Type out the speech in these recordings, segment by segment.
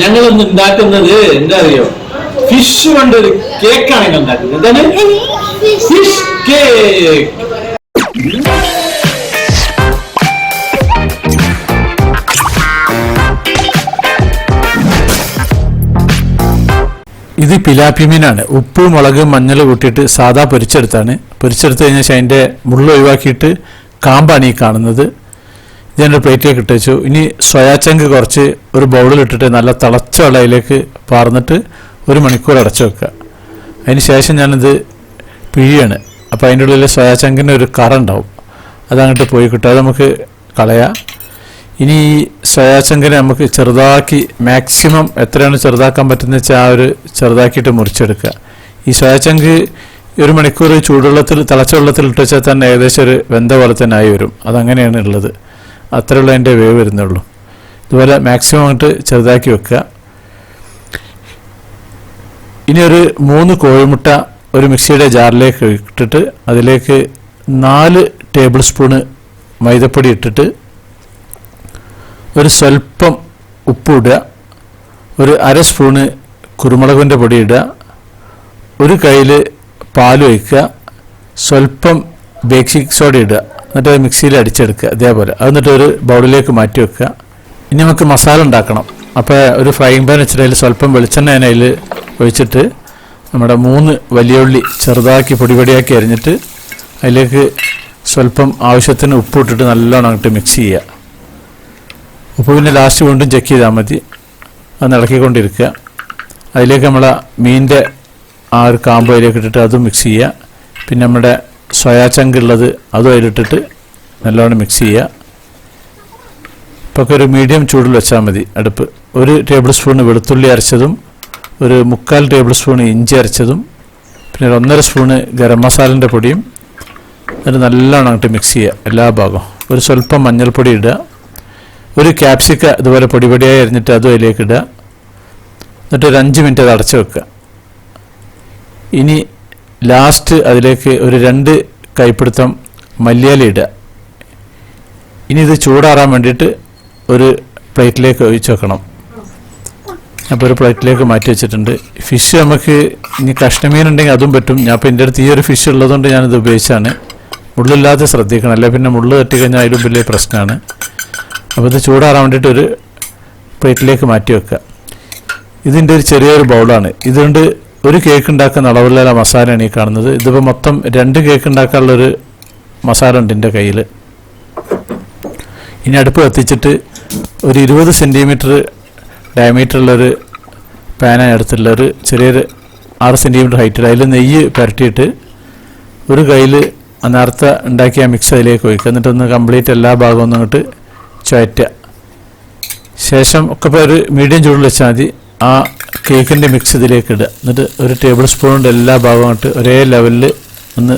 ഞങ്ങൾ ഉണ്ടാക്കുന്നത് എന്താ അറിയോ ഫിഷ് കൊണ്ടൊരു കേക്കാണ് ഞങ്ങൾ ഉണ്ടാക്കുന്നത്. എന്താണ്? ഫിഷ് കേക്ക് ഇത് പിലാപ്പി മീനാണ്. ഉപ്പ് മുളക് മഞ്ഞൾ കൂട്ടിയിട്ട് സാധാ പൊരിച്ചെടുത്താണ്. പൊരിച്ചെടുത്ത് കഴിഞ്ഞാൽ അതിന്റെ മുള്ള ഒഴിവാക്കിയിട്ട് കാമ്പാണ് ഈ കാണുന്നത്. ഞാൻ പ്ലേറ്റിലേക്ക് ഇട്ട് വെച്ചു. ഇനി സോയാച്ചങ്ക് കുറച്ച് ഒരു ബൗളിൽ ഇട്ടിട്ട് നല്ല തിളച്ച വെള്ളയിലേക്ക് പാർന്നിട്ട് ഒരു മണിക്കൂർ അടച്ചു വെക്കുക. അതിന് ശേഷം ഞാനിത് പിഴിയാണ്. അപ്പോൾ അതിന്റെ ഉള്ളിൽ സോയാച്ചങ്കിന്റെ ഒരു കറ ഉണ്ടാവും. അതങ്ങോട്ട് പോയി കിട്ടും. അത് നമുക്ക് കളയാം. ഇനി ഈ സോയാചങ്കിനെ നമുക്ക് ചെറുതാക്കി മാക്സിമം എത്രയാണ് ചെറുതാക്കാൻ പറ്റുന്ന വെച്ചാൽ ആ ഒരു ചെറുതാക്കിയിട്ട് മുറിച്ചെടുക്കുക. ഈ സോയാചങ്ക് ഒരു മണിക്കൂർ ചൂടുവെള്ളത്തിൽ തിളച്ച വെള്ളത്തിൽ ഇട്ട് വെച്ചാൽ തന്നെ ഏകദേശം ഒരു വെന്ത പോലെ തന്നെ ആയി വരും. അതങ്ങനെയാണ് ഉള്ളത്. അത്രയുള്ള അതിന്റെ വേവ് വരുന്നുള്ളൂ ഇതുപോലെ മാക്സിമം ആയിട്ട് ചെറുതാക്കി വെക്കുക. ഇനി ഒരു മൂന്ന് കോഴിമുട്ട ഒരു മിക്സിയുടെ ജാറിലേക്ക് ഇട്ടിട്ട് അതിലേക്ക് നാല് ടേബിൾ സ്പൂണ് മൈദപ്പൊടി ഇട്ടിട്ട് ഒരു സ്വല്പം ഉപ്പ് ഇടുക. ഒരു അര സ്പൂണ് കുരുമുളകിന്റെ പൊടി ഇടുക. ഒരു കയ്യിൽ പാൽ ഒഴിക്കുക. സ്വല്പം ബേക്കിംഗ് സോഡ ഇടുക. എന്നിട്ട് മിക്സിയിൽ അടിച്ചെടുക്കുക അതേപോലെ അത് എന്നിട്ട് ഒരു ബൗളിലേക്ക് മാറ്റി വെക്കുക. ഇനി നമുക്ക് മസാല ഉണ്ടാക്കണം. അപ്പോൾ ഒരു ഫ്രൈങ് പാൻ വെച്ചിട്ട് സ്വല്പം വെളിച്ചെണ്ണ അതിൽ ഒഴിച്ചിട്ട് നമ്മുടെ മൂന്ന് വലിയ ഉള്ളി ചെറുതാക്കി പൊടിപൊടിയാക്കി അരിഞ്ഞിട്ട് അതിലേക്ക് സ്വല്പം ആവശ്യത്തിന് ഉപ്പ് ഇട്ടിട്ട് നല്ലോണം അങ്ങോട്ട് മിക്സ് ചെയ്യുക. ഉപ്പ് പിന്നെ ലാസ്റ്റ് വീണ്ടും ചെക്ക് ചെയ്താൽ മതി. അത് ഇളക്കിക്കൊണ്ടിരിക്കുക. അതിലേക്ക് നമ്മൾ മീനിന്റെ ആ ഒരു കാമ്പ് അതിലേക്ക് ഇട്ടിട്ട് അതും മിക്സ് ചെയ്യുക. പിന്നെ നമ്മുടെ സോയാ ചങ്ക് ഉള്ളത് അതും അതിലിട്ടിട്ട് നല്ലോണം മിക്സ് ചെയ്യുക. ഇപ്പോൾ ഒരു മീഡിയം ചൂടിൽ വെച്ചാൽ മതി. അടുപ്പ് ഒരു ടേബിൾ സ്പൂൺ വെളുത്തുള്ളി അരച്ചതും ഒരു മുക്കാൽ ടേബിൾ സ്പൂൺ ഇഞ്ചി അരച്ചതും പിന്നെ ഒരു ഒന്നര സ്പൂണ് ഗരം മസാലന്റെ പൊടിയും എന്നിട്ട് നല്ലോണം അങ്ങോട്ട് മിക്സ് ചെയ്യുക എല്ലാ ഭാഗവും. ഒരു സ്വല്പം മഞ്ഞൾപ്പൊടി ഇടുക. ഒരു ക്യാപ്സിക്ക ഇതുപോലെ പൊടിപൊടിയായി അരിഞ്ഞിട്ട് അതും അതിലേക്ക് ഇടുക. എന്നിട്ട് ഒരു അഞ്ച് മിനിറ്റ് അത് അടച്ചു വെക്കുക. ഇനി ലാസ്റ്റ് അതിലേക്ക് ഒരു രണ്ട് കൈപ്പിടുത്തം മല്ലിയാലി ഇടുക. ഇനി ഇത് ചൂടാറാൻ വേണ്ടിയിട്ട് ഒരു പ്ലേറ്റിലേക്ക് ഒഴിച്ച് വെക്കണം. അപ്പോൾ ഒരു പ്ലേറ്റിലേക്ക് മാറ്റി വെച്ചിട്ടുണ്ട്. ഫിഷ് നമുക്ക് ഇനി കഷ്ണമീൻ ഉണ്ടെങ്കിൽ അതും പറ്റും. ഞാൻ ഇപ്പോൾ എന്റെ അടുത്ത് ഈ ഒരു ഫിഷ് ഉള്ളതുകൊണ്ട് ഞാനിത് ഉപയോഗിച്ചാണ്. മുള്ളില്ലാതെ ശ്രദ്ധിക്കണം. അല്ലെ പിന്നെ മുള്ള് തട്ടിക്കഴിഞ്ഞാൽ അതിലും വലിയ പ്രശ്നമാണ്. അപ്പോൾ ഇത് ചൂടാറാൻ വേണ്ടിയിട്ട് ഒരു പ്ലേറ്റിലേക്ക് മാറ്റി വെക്കുക. ഇതിന്റെ ഒരു ചെറിയൊരു ബൗളാണ്. ഇതുകൊണ്ട് ഒരു കേക്ക് ഉണ്ടാക്കുന്ന അളവിലുള്ള മസാലയാണ് ഈ കാണുന്നത്. ഇതിപ്പോൾ മൊത്തം രണ്ട് കേക്ക് ഉണ്ടാക്കാനുള്ളൊരു മസാല ഉണ്ട് എന്റെ കയ്യിൽ ഇനി അടുപ്പ് കത്തിച്ചിട്ട് ഒരു ഇരുപത് സെന്റിമീറ്റർ ഡയമീറ്ററുള്ളൊരു പാനാണ് എടുത്തുള്ള ഒരു ചെറിയൊരു ആറ് സെന്റിമീറ്റർ ഹൈറ്റിൽ അതിൽ നെയ്യ് പുരട്ടിയിട്ട് ഒരു കയ്യിൽ നേരത്തെ ഉണ്ടാക്കിയ മിക്സ് അതിലേക്ക് ഒഴിക്കുക. എന്നിട്ടൊന്ന് കംപ്ലീറ്റ് എല്ലാ ഭാഗവും ഒന്ന് അങ്ങോട്ട് ചുഴറ്റുക ശേഷം ഒക്കെ ഇപ്പോൾ ഒരു മീഡിയം ചൂടിൽ വെച്ചാൽ മതി. ആ കേക്കിന്റെ മിക്സ് ഇതിലേക്ക് ഇടുക. എന്നിട്ട് ഒരു ടേബിൾ കൊണ്ട് എല്ലാ ഭാഗമായിട്ട് ഒരേ ലെവലിൽ ഒന്ന്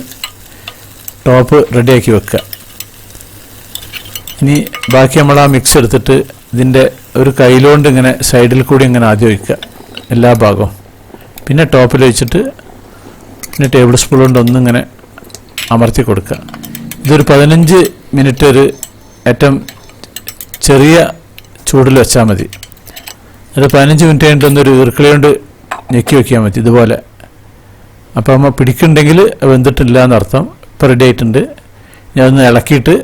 ടോപ്പ് റെഡിയാക്കി വെക്കുക. ഇനി ബാക്കി നമ്മൾ ആ മിക്സ് എടുത്തിട്ട് ഇതിന്റെ ഒരു കയ്യിലോണ്ട് ഇങ്ങനെ സൈഡിൽ കൂടി ഇങ്ങനെ ആദ്യം ഒഴിക്കുക. എല്ലാ ഭാഗവും. പിന്നെ ടോപ്പിൽ വെച്ചിട്ട് പിന്നെ ടേബിൾ സ്പൂൺ കൊണ്ട് ഒന്നിങ്ങനെ അമർത്തി കൊടുക്കുക. ഇതൊരു പതിനഞ്ച് മിനിറ്റ് ഒരു ഏറ്റവും ചെറിയ ചൂടിൽ വെച്ചാൽ മതി. ഒരു പതിനഞ്ച് മിനിറ്റ് കഴിഞ്ഞിട്ട് ഒന്നൊരു ഈർക്കിളി കൊണ്ട് ഞെക്കി വെക്കാൻ പറ്റും ഇതുപോലെ. അപ്പോൾ നമ്മൾ പിടിക്കുന്നുണ്ടെങ്കിൽ വെന്തിട്ടില്ല എന്നർത്ഥം. ഇപ്പോൾ റെഡി ആയിട്ടുണ്ട്. ഞാൻ ഒന്ന് ഇളക്കിയിട്ട്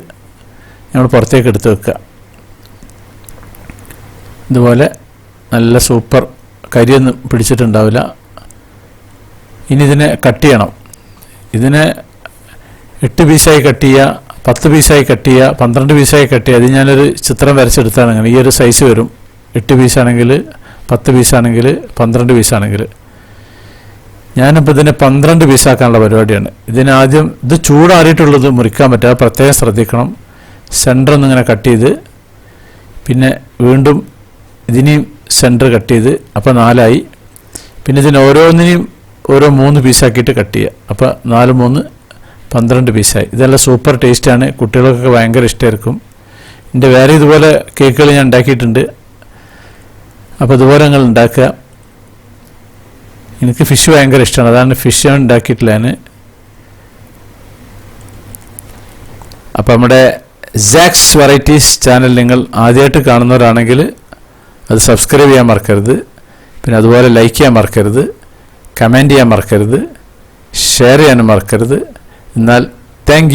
നമ്മൾ പുറത്തേക്ക് എടുത്ത് വെക്കുക. ഇതുപോലെ നല്ല സൂപ്പർ. കരിയൊന്നും പിടിച്ചിട്ടുണ്ടാവില്ല. ഇനി ഇതിനെ കട്ട് ചെയ്യണം. ഇതിനെ എട്ട് പീസായി കട്ട് ചെയ്യുക പത്ത് പീസായി കട്ട് ചെയ്യുക പന്ത്രണ്ട് പീസായി കട്ട് ചെയ്യുക. അത് ഞാനൊരു ചിത്രം വരച്ചെടുത്താണ് അങ്ങനെ ഈ ഒരു സൈസ് വരും. എട്ട് പീസാണെങ്കിൽ പത്ത് പീസാണെങ്കിൽ പന്ത്രണ്ട് പീസാണെങ്കിൽ. ഞാനിപ്പോൾ ഇതിനെ പന്ത്രണ്ട് പീസാക്കാനുള്ള പരിപാടിയാണ്. ഇതിനാദ്യം ഇത് ചൂടാറിയിട്ടുള്ളത് മുറിക്കാൻ പറ്റാതെ പ്രത്യേകം ശ്രദ്ധിക്കണം. സെന്റർ ഒന്നിങ്ങനെ കട്ട് ചെയ്ത് പിന്നെ വീണ്ടും ഇതിനെയും സെന്റർ കട്ട് ചെയ്ത് അപ്പോൾ നാലായി. പിന്നെ ഇതിന് ഓരോന്നിനെയും ഓരോ മൂന്ന് പീസാക്കിയിട്ട് കട്ട് ചെയ്യുക അപ്പോൾ നാല് മൂന്ന് പന്ത്രണ്ട് പീസായി. ഇതെല്ലാം സൂപ്പർ ടേസ്റ്റാണ് കുട്ടികൾക്കൊക്കെ ഭയങ്കര ഇഷ്ടമായിരിക്കും എന്റെ വേറെ ഇതുപോലെ കേക്കുകൾ ഞാൻ ഉണ്ടാക്കിയിട്ടുണ്ട്. അപ്പോൾ നിങ്ങൾ ഉണ്ടാക്കുക. എനിക്ക് ഫിഷ് ഭയങ്കര ഇഷ്ടമാണ്. അതാണ് ഫിഷ് ഞാൻ ഉണ്ടാക്കിയിട്ടില്ല ഞാൻ അപ്പോൾ നമ്മുടെ ജാക്സ് വെറൈറ്റീസ് ചാനൽ നിങ്ങൾ ആദ്യമായിട്ട് കാണുന്നവരാണെങ്കിൽ അത് സബ്സ്ക്രൈബ് ചെയ്യാൻ മറക്കരുത്. പിന്നെ അതുപോലെ ലൈക്ക് ചെയ്യാൻ മറക്കരുത്. കമന്റ് ചെയ്യാൻ മറക്കരുത്. ഷെയർ ചെയ്യാനും മറക്കരുത്. എന്നാൽ താങ്ക്